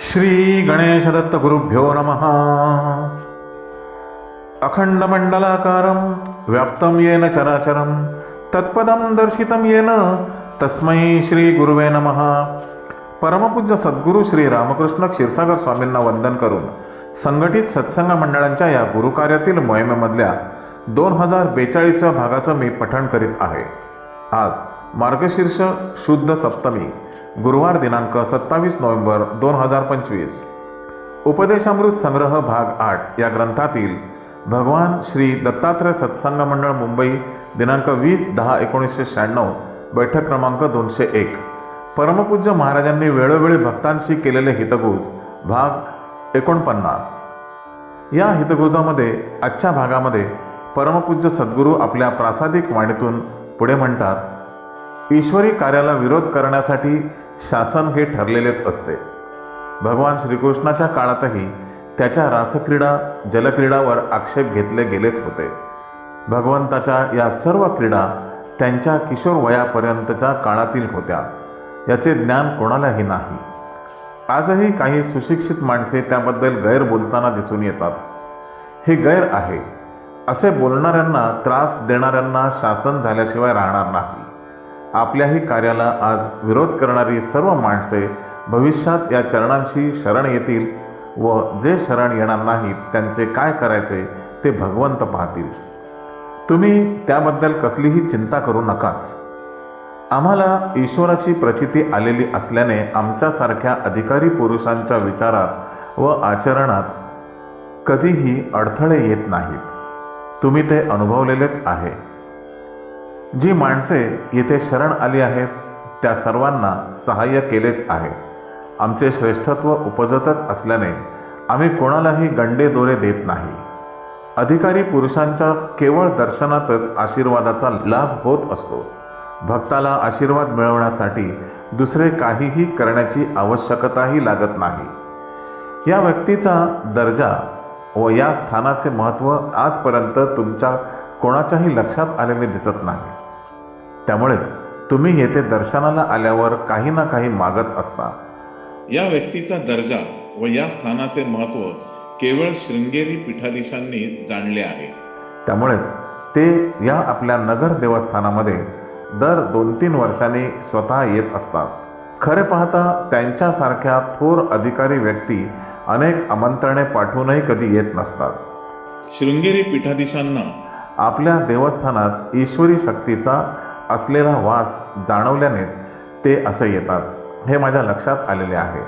श्री गणेशदत्त गुरुभ्यो नमः। अखंडमण्डलाकारं व्याप्तं येन चराचरं तत्पदं दर्शितं येन तस्मै श्रीगुरुवे नमः। परमपूज्य सद्गुरू श्री रामकृष्ण क्षीरसागर स्वामींना वंदन करून संघटित सत्संग मंडळांच्या या गुरुकार्यातील मोहिमेमधल्या दोन हजार बेचाळीसव्या भागाचं मी पठण करीत आहे. आज मार्गशीर्ष शुद्ध सप्तमी गुरुवार दिनांक सत्तावीस नोव्हेंबर दोन हजार पंचवीस. उपदेशामृत संग्रह भाग आठ या ग्रंथातील भगवान श्री दत्तात्रय सत्संग मंडळ मुंबई दिनांक वीस दहा एकोणीसशे शहाण्णव बैठक क्रमांक दोनशे एक. परमपूज्य महाराजांनी वेळोवेळी भक्तांशी केलेले हितगुज भाग एकोणपन्नास. या हितगुजामध्ये आजच्या भागामध्ये परमपूज्य सद्गुरू आपल्या प्रासादिक वाणीतून पुढे म्हणतात ईश्वरी कार्याला विरोध करण्यासाठी शासन हे ठरलेलेच असते. भगवान श्रीकृष्णाच्या काळातही त्याच्या रासक्रीडा जलक्रीडावर आक्षेप घेतले गेलेच होते. भगवंताच्या या सर्व क्रीडा त्यांच्या किशोर वयापर्यंतच्या काळातील होत्या. याचे ज्ञान कोणालाही नाही. आजही काही सुशिक्षित माणसे त्याबद्दल गैर बोलताना दिसून येतात. हे गैर आहे. असे बोलणाऱ्यांना त्रास देणाऱ्यांना शासन झाल्याशिवाय राहणार नाही. आपल्याही कार्याला आज विरोध करणारी सर्व माणसे भविष्यात या चरणांशी शरण येतील व जे शरण येणार नाहीत त्यांचे काय करायचे ते भगवंत पाहतील. तुम्ही त्याबद्दल कसलीही चिंता करू नकाच. आम्हाला ईश्वराची प्रचिती आलेली असल्याने आमच्यासारख्या अधिकारी पुरुषांच्या विचारात व आचरणात कधीही अडथळे येत नाहीत. तुम्ही ते अनुभवलेलेच आहे. जी माणसे येथे शरण आली आहेत त्या सर्वांना सहाय्य केलेच आहे. आमचे श्रेष्ठत्व उपजतच असल्याने आम्ही कोणालाही गंडे दोरे देत नाही. अधिकारी पुरुषांच्या केवळ दर्शनातच आशीर्वादाचा लाभ होत असतो. भक्ताला आशीर्वाद मिळवण्यासाठी दुसरे काहीही करण्याची आवश्यकताही लागत नाही. या व्यक्तीचा दर्जा व या स्थानाचे महत्त्व आजपर्यंत तुमच्या कोणाच्याही लक्षात आलेले दिसत नाही. त्यामुळेच तुम्ही येथे दर्शनाला आल्यावर काही ना काही मागत असता. या व्यक्तीचा दर्जा व या स्थानाचे महत्त्व केवळ शृंगेरी पीठाधीशांनी जाणले आहे. त्यामुळेच ते या आपल्या नगर देवस्थानामध्ये दर दोन तीन वर्षांनी स्वतः येत असतात. खरे पाहता त्यांच्यासारख्या थोर अधिकारी व्यक्ती अनेक आमंत्रणे पाठवूनही कधी येत नसतात. शृंगेरी पीठाधीशांना आपल्या देवस्थानात ईश्वरी शक्तीचा असलेला वास जाणवल्यानेच ते असं येतात. हे माझ्या लक्षात आलेले आहे.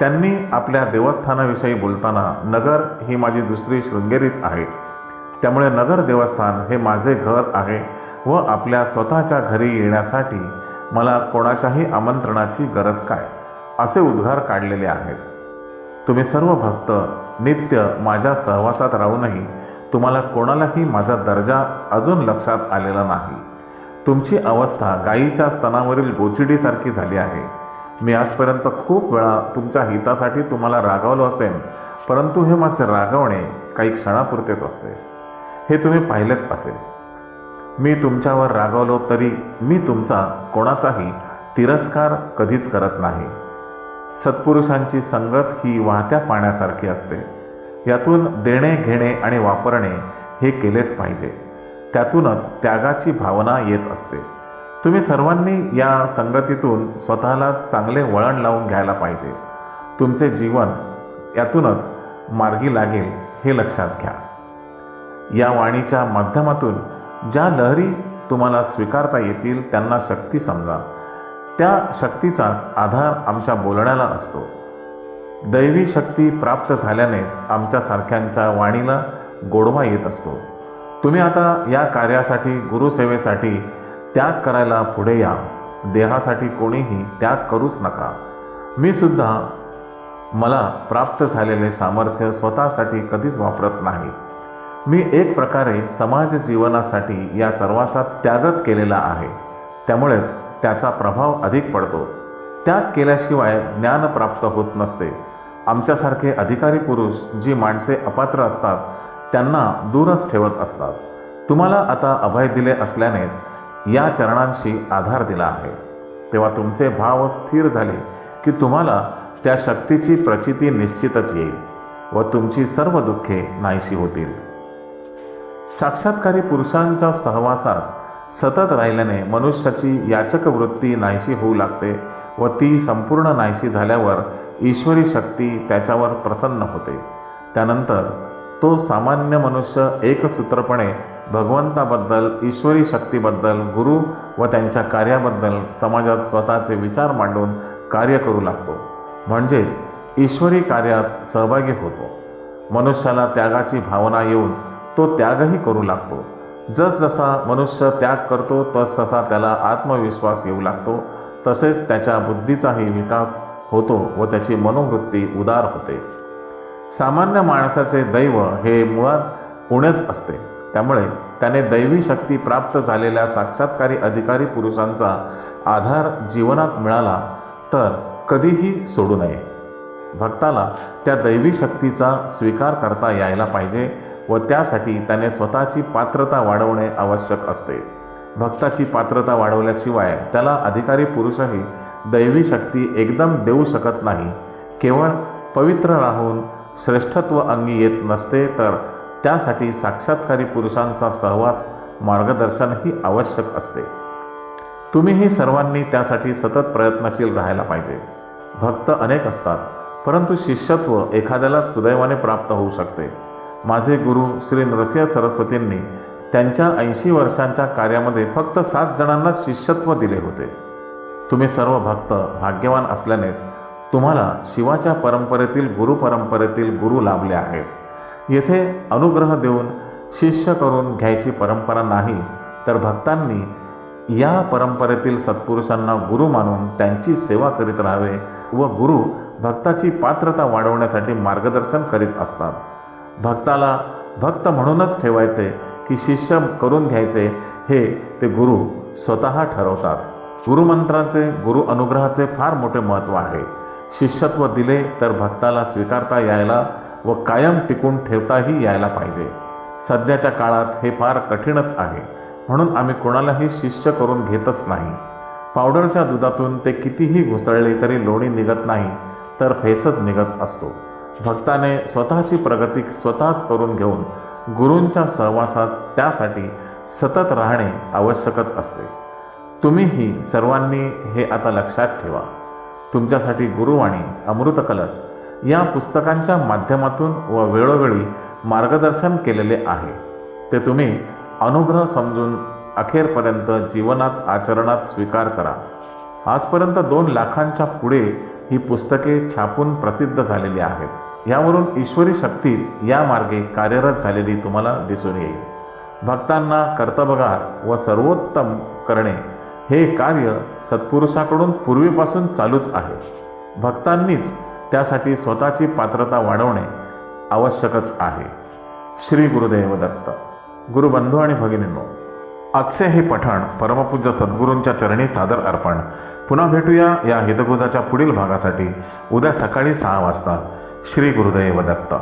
त्यांनी आपल्या देवस्थानाविषयी बोलताना नगर ही माझी दुसरी शृंगेरीच आहे. त्यामुळे नगर देवस्थान हे माझे घर आहे व आपल्या स्वतःच्या घरी येण्यासाठी मला कोणाच्याही आमंत्रणाची गरज काय असे उद्गार काढलेले आहेत. तुम्ही सर्व भक्त नित्य माझ्या सहवासात राहूनही तुम्हाला कोणालाही माझा दर्जा अजून लक्षात आलेला नाही. तुमची अवस्था गायीच्या स्तनावरील गोचिडीसारखी झाली आहे. मी आजपर्यंत खूप वेळा तुमच्या हितासाठी तुम्हाला रागावलो असेन परंतु हे माझे रागवणे काही क्षणापुरतेच असते. हे तुम्ही पाहिलेच असेल. मी तुमच्यावर रागावलो तरी मी तुमचा कोणाचाही तिरस्कार कधीच करत नाही. सत्पुरुषांची संगत ही वाहत्या पाण्यासारखी असते. यातून देणे घेणे आणि वापरणे हे केलेच पाहिजे. त्यातूनच त्यागाची भावना येत असते. तुम्ही सर्वांनी या संगतीतून स्वतःला चांगले वळण लावून घ्यायला पाहिजे. तुमचे जीवन यातूनच मार्गी लागेल हे लक्षात घ्या. या वाणीच्या माध्यमातून ज्या लहरी तुम्हाला स्वीकारता येतील त्यांना शक्ती समजा. त्या शक्तीचाच आधार आमच्या बोलण्याला असतो. दैवी शक्ती प्राप्त झाल्यानेच आमच्यासारख्यांच्या वाणीला गोडवा येत असतो. तुम्ही आता या कार्यासाठी गुरुसेवेसाठी त्याग करायला पुढे या. देहासाठी कोणीही त्याग करूच नका. मी सुद्धा मला प्राप्त झालेले सामर्थ्य स्वतःसाठी कधीच वापरत नाही. मी एक प्रकारे समाज जीवनासाठी या सर्वाचा त्यागच केलेला आहे. त्यामुळेच त्याचा प्रभाव अधिक पडतो. त्याग केल्याशिवाय ज्ञान प्राप्त होत नसते. आमच्यासारखे अधिकारी पुरुष जी माणसे अपात्र असतात त्यांना दूरच ठेवत असतात. तुम्हाला आता अभय दिले असल्यानेच या चरणांशी आधार दिला आहे. तेव्हा तुमचे भाव स्थिर झाले की तुम्हाला त्या शक्तीची प्रचिती निश्चितच येईल व तुमची सर्व दुःखे नाहीशी होतील. साक्षात्कारी पुरुषांच्या सहवासात सतत राहिल्याने मनुष्याची याचक वृत्ती नाहीशी होऊ लागते व ती संपूर्ण नाहीशी झाल्यावर ईश्वरी शक्ती त्याच्यावर प्रसन्न होते. त्यानंतर तो सामान्य मनुष्य एकसूत्रपणे भगवंताबद्दल ईश्वरी शक्तीबद्दल गुरु व त्यांच्या कार्याबद्दल समाजात स्वतःचे विचार मांडून कार्य करू लागतो. म्हणजेच ईश्वरी कार्यात सहभागी होतो. मनुष्याला त्यागाची भावना येऊन तो त्यागही करू लागतो. जसजसा मनुष्य त्याग करतो तसतसा त्याला आत्मविश्वास येऊ लागतो. तसेच त्याच्या बुद्धीचाही विकास होतो व त्याची मनोवृत्ती उदार होते. सामान्य माणसाचे दैव हे मुळात पुणेच असते. त्यामुळे त्याने दैवी शक्ती प्राप्त झालेल्या साक्षात्कारी अधिकारी पुरुषांचा आधार जीवनात मिळाला तर कधीही सोडू नये. भक्ताला त्या दैवी शक्तीचा स्वीकार करता यायला पाहिजे व त्यासाठी त्याने स्वतःची पात्रता वाढवणे आवश्यक असते. भक्ताची पात्रता वाढवल्याशिवाय त्याला अधिकारी पुरुषही दैवी शक्ती एकदम देऊ शकत नाही. केवळ पवित्र राहून श्रेष्ठत्व अंगी येत नसते तर त्यासाठी साक्षात्कारी पुरुषांचा सहवास मार्गदर्शनही आवश्यक असते. तुम्हीही सर्वांनी त्यासाठी सतत प्रयत्नशील राहायला पाहिजे. भक्त अनेक असतात परंतु शिष्यत्व एखाद्याला सुदैवाने प्राप्त होऊ शकते. माझे गुरु श्री नरसिंह सरस्वतींनी त्यांच्या ऐंशी वर्षांच्या कार्यामध्ये फक्त सात जणांनाच शिष्यत्व दिले होते. तुम्ही सर्व भक्त भाग्यवान असल्यानेच तुम्हाला शिवाच्या परंपरेतील गुरु परंपरेतील गुरु लाभले आहेत. येथे अनुग्रह देऊन शिष्य करून घ्यायची परंपरा नाही तर भक्तांनी या परंपरेतील सत्पुरुषांना गुरु मानून त्यांची सेवा करीत राहावे व गुरु भक्ताची पात्रता वाढवण्यासाठी मार्गदर्शन करीत असतात. भक्ताला भक्त म्हणूनच ठेवायचे की शिष्य करून घ्यायचे हे ते गुरु स्वतः ठरवतात. गुरुमंत्राचे गुरु अनुग्रहाचे फार मोठे महत्त्व आहे. शिष्यत्व दिले तर भक्ताला स्वीकारता यायला व कायम टिकून ठेवताही यायला पाहिजे. सध्याच्या काळात हे फार कठीणच आहे. म्हणून आम्ही कोणालाही शिष्य करून घेतच नाही. पावडरच्या दुधातून ते कितीही घुसळले तरी लोणी निघत नाही तर फेसच निघत असतो. भक्ताने स्वतःची प्रगती स्वतःच करून घेऊन गुरूंच्या सहवासात त्यासाठी सतत राहणे आवश्यकच असते. तुम्हीही सर्वांनी हे आता लक्षात ठेवा. तुमच्यासाठी गुरुवाणी अमृतकलश या पुस्तकांच्या माध्यमातून व वेळोवेळी मार्गदर्शन केलेले आहे. ते तुम्ही अनुग्रह समजून अखेरपर्यंत जीवनात आचरणात स्वीकार करा. आजपर्यंत दोन लाखांच्या पुढे ही पुस्तके छापून प्रसिद्ध झालेली आहेत. यावरून ईश्वरी शक्तीच या मार्गे कार्यरत झालेली तुम्हाला दिसून येईल. भक्तांना कर्तबगार व सर्वोत्तम करणे हे कार्य सत्पुरुषाकडून पूर्वीपासून चालूच आहे. भक्तांनीच त्यासाठी स्वतःची पात्रता वाढवणे आवश्यकच आहे. श्री गुरुदेव दत्त गुरुबंधू आणि भगिनींनो आजचे हे पठण परमपूज्य सद्गुरूंच्या चरणी सादर अर्पण. पुन्हा भेटूया या हितगुजाच्या पुढील भागासाठी. उद्या सकाळी सहा वाजता. श्री गुरुदेव दत्त.